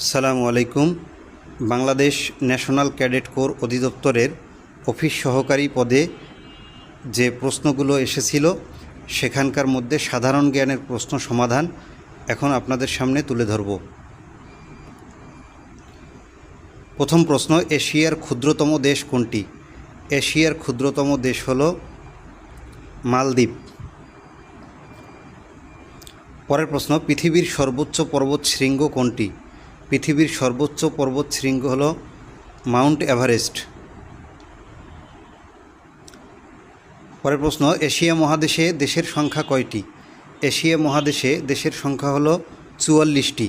আসসালামু আলাইকুম। Bangladesh national cadet corps অধিদপ্তরের অফিস সহকারী পদে যে প্রশ্নগুলো এসেছিল, সেখানকার মধ্যে সাধারণ জ্ঞানের প্রশ্ন সমাধান এখন আপনাদের সামনে তুলে ধরব। প্রথম প্রশ্ন, এশিয়ার ক্ষুদ্রতম দেশ কোনটি? এশিয়ার ক্ষুদ্রতম দেশ হল মালদ্বীপ। পরের প্রশ্ন, পৃথিবীর সর্বোচ্চ পর্বত শৃঙ্গ কোনটি? পৃথিবীর সর্বোচ্চ পর্বত শৃঙ্গ হল মাউন্ট এভারেস্ট। পরের প্রশ্ন, এশিয়া মহাদেশে দেশের সংখ্যা কয়টি? এশিয়া মহাদেশে দেশের সংখ্যা হল চুয়াল্লিশটি।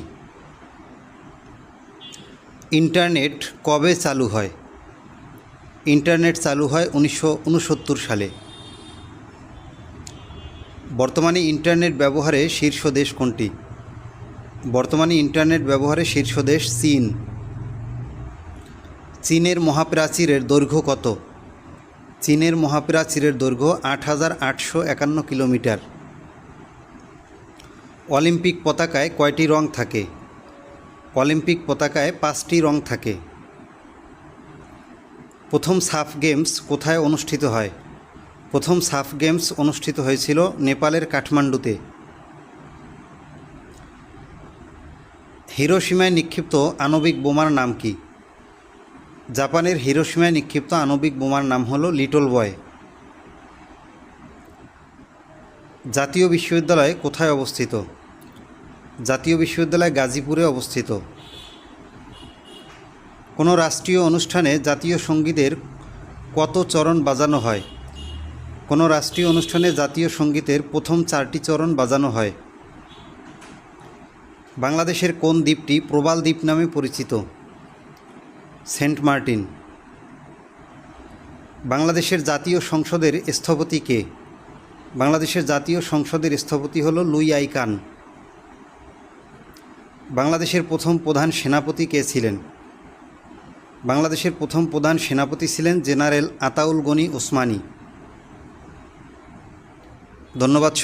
ইন্টারনেট কবে চালু হয়? ইন্টারনেট চালু হয় উনিশশো উনসত্তর সালে। বর্তমানে ইন্টারনেট ব্যবহারে শীর্ষ দেশ কোনটি? বর্তমানে ইন্টারনেট ব্যবহারে শীর্ষ দেশ চীন। চীনের মহাপ্রাচীরের দৈর্ঘ্য কত? চীনের মহাপ্রাচীরের দৈর্ঘ্য আট হাজার আটশো একান্ন কিলোমিটার। অলিম্পিক পতাকায় কয়টি রং থাকে? অলিম্পিক পতাকায় পাঁচটি রং থাকে। প্রথম সাফ গেমস কোথায় অনুষ্ঠিত হয়? প্রথম সাফ গেমস অনুষ্ঠিত হয়েছিল নেপালের কাঠমান্ডুতে। হিরোসীমায় নিক্ষিপ্ত আণবিক বোমার নাম কি? জাপানের হিরোসীমায় নিক্ষিপ্ত আণবিক বোমার নাম হলো লিটল বয়। জাতীয় বিশ্ববিদ্যালয় কোথায় অবস্থিত? জাতীয় বিশ্ববিদ্যালয় গাজীপুরে অবস্থিত। কোনো রাষ্ট্রীয় অনুষ্ঠানে জাতীয় সঙ্গীতের কত চরণ বাজানো হয়? কোনো রাষ্ট্রীয় অনুষ্ঠানে জাতীয় সঙ্গীতের প্রথম চারটি চরণ বাজানো হয়? বাংলাদেশের কোন দ্বীপটি প্রবাল দ্বীপ নামে পরিচিত? Saint Martin. বাংলাদেশের জাতীয় সংসদের স্থপতি কে? বাংলাদেশের জাতীয় সংসদের স্থপতি হল লুই আই কান। বাংলাদেশের প্রথম প্রধান সেনাপতি কে ছিলেন? বাংলাদেশের প্রথম প্রধান সেনাপতি ছিলেন জেনারেল আতাউল গনি ওসমানী। ধন্যবাদ